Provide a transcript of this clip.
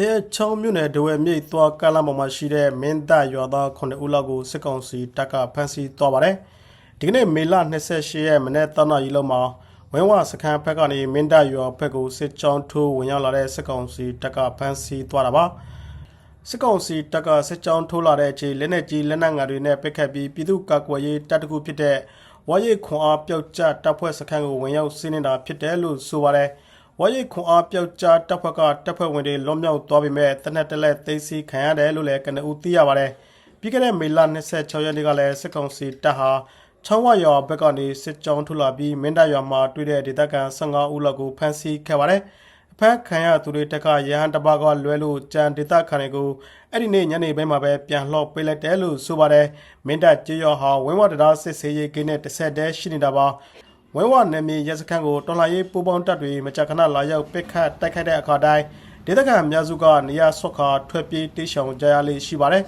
တဲ့ချောင်းမြို့နယ်ဒဝဲမြိတ်သွားကမ်းလာပေါ်မှာရှိတဲ့မင်းတပ်ရွာသား9ဦးလောက်ကိုစစ်ကောင်စီတပ်ကဖမ်းဆီးသွားပါတယ်။ဒီကနေ့မေလ28ရက်မနေ့တနအီလုံးမှာဝင်းဝစခန်းဘက်ကနေမင်းတပ်ရွာဘက်ကိုစစ်ကြောင်းထိုးဝင်ရောက်လာတဲ့စစ်ကောင်စီတပ်ကဖမ်းဆီးသွားတာပါ။စစ်ကောင်စီတပ်ကစစ်ကြောင်းထိုးလာတဲ့အချိန်လက်နက်ကြီးလက်နက်ငါတွေနဲ့ပစ်ခတ်ပြီးပြည်သူ့ကာကွယ်ရေးတပ်တကူဖြစ်တဲ့ဝါရိတ်ခွန်အားပျောက်ကျတပ်ဖွဲ့စခန်းကိုဝင်ရောက်စီးနင်းတာဖြစ်တယ်လို့ဆိုပါတယ်။ ဝါရိတ်ခွန်အားပျောက်ကျတပ်ဖွဲ့ကတပ်ဖွဲ့ဝင်တွေလွန်မြောက်သွားပြီမဲ့တနက်တလက်သိမ်းဆီးခံရတယ်လို့လည်းကနဦးသိရပါတယ်။ပြီးခဲ့တဲ့မေလ26ရက်နေ့ကလည်းစစ်ကောင်စီတပ်ဟာချောင်းဝရွာဘက်ကနေစစ်ကြောင်းထိုးလာပြီးမင်းတပ်ရွာမှာတွေ့တဲ့ဒေသခံ15ဦးလောက်ကိုဖမ်းဆီးခဲ့ပါတယ်။အဖက်ခံရသူတွေတက်ကရဟန်းတပါးကလွဲလို့ကြံဒေတာခန်တွေကိုအဲ့ဒီနေ့ညနေပိုင်းမှာပဲပြန်လှော့ပေးလိုက်တယ်လို့ဆိုပါတယ်မင်းတပ်ကြေးရောဟာဝင်းဝတရားစစ်စေးရေးကိန်းနဲ့တစ်ဆက်တည်းရှိနေတာပါ ဝင်းဝနယ်မြေရဲစခန်းကိုတော်လှန်ရေးပူးပေါင်းတပ်တွေမကြာခဏလာရောက်ပစ်ခတ်တိုက်ခိုက်တဲ့အခါတိုင်းဒေသခံအများစုကနေရာဆွတ်ခါထွက်ပြေးတိရှောင်ကြရလေးရှိပါတယ်